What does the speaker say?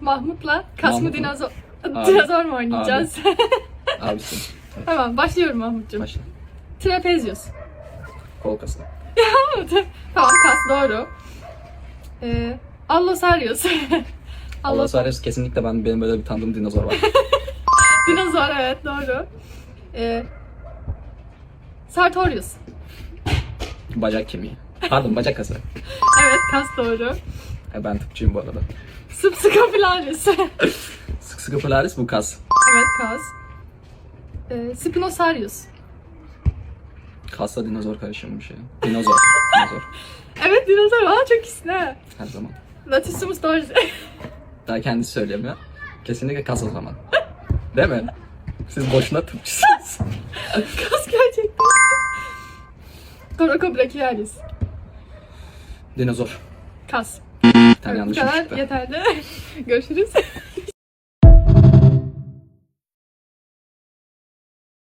Mahmut'la kas mı Mahmut mu? dinozor, Abi. dinozor mu oynayacağız? Abisin. tamam başlıyorum Mahmut'cum. Başla. Trapezius. Kol kası. tamam kas doğru. Ee, Allosaurus. Allos Allosaurus kesinlikle ben benim böyle bir tanıdığım dinozor var. dinozor evet doğru. Ee, Sartorius. bacak kemiği. Pardon bacak kası. Evet kas doğru. E, ben tıpçıyım bu arada. Subscapularis. Sık sıkı polaris bu kas. evet kas. Ee, Spinosaurus. Kasla dinozor karışımı bir şey. Dinozor. Dinozor. Evet dinozor. Aa çok iyisin ha. Her zaman. Latissimus dorsi. Daha kendisi söylemiyor. Kesinlikle kas o zaman. Değil mi? Siz boşuna tıpçısınız. kas gerçekten. Coracobrachialis. Dinozor. Kas. Bir tane bu kadar çıktı. yeterli. Görüşürüz.